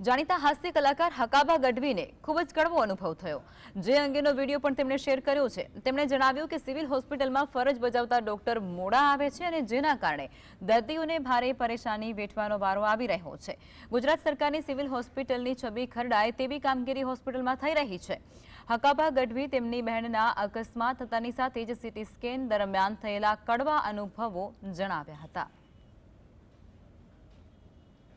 જાણીતા હાસ્ય કલાકાર હકાબા ગઢવીને ખૂબ જ કડવો અનુભવ થયો. જે અંગેનો વીડિયો પણ તેમણે શેર કર્યો છે. તેમણે જણાવ્યું કે સિવિલ હોસ્પિટલમાં ફરજ બજાવતા ડોક્ટર મોડા આવે છે અને જેના કારણે દર્દીઓને ભારે પરેશાની વેઠવાનો વારો આવી રહ્યો છે. ગુજરાત સરકારની સિવિલ હોસ્પિટલની છબી ખરડાય તેવી કામગીરી હોસ્પિટલમાં થઈ રહી છે. હકાબા ગઢવી તેમની બહેનના અકસ્માત થતાની સાથે જ સીટી સ્કેન દરમિયાન થયેલા કડવા અનુભવો જણાવ્યા હતા.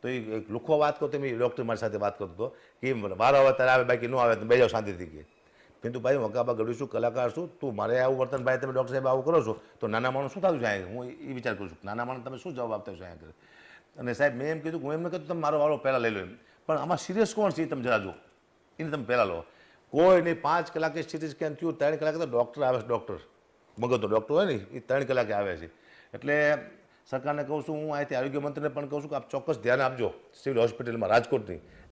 તો એ એક લુખો વાત કરતો મેં ડૉક્ટર મારી સાથે વાત કરતો હતો કે મારો આવે ત્યારે આવે, બાકી ન આવે તો બે જાઓ શાંતિથી કે. પિંતુ ભાઈ, હું હકાબા ગઢવી છું, કલાકાર છું, તું મારે આવું વર્તન, ભાઈ, તમે ડૉક્ટર સાહેબ આવું કરો છો, તો નાના માણસ શું થતું છે અહીંયા? હું એ વિચાર કરું છું, નાના માણસ તમે શું જવાબ આપતા છો અહીંયા આગળ? અને સાહેબ, મેં એમ કીધું, હું એમ ન કીધું તમે મારો વારો પહેલાં લઈ લો એમ. પણ આમાં સિરિયસ કોણ છે એ તમે જરા જુઓ. એને તમે પહેલાં લો. કોઈ નહીં, પાંચ કલાકે સ્થિતિ સ્કેન થયું, ત્રણ કલાકે તો ડૉક્ટર આવે છે ડૉક્ટર મગજનો ડૉક્ટર હોય ને, એ ત્રણ કલાકે આવે છે. એટલે સરકારને કહું છું, હું અહીંથી આરોગ્ય મંત્રીને પણ કહું છું કે આપ ચોક્કસ ધ્યાન આપજો. સિવિલ હોસ્પિટલમાં રાજકોટની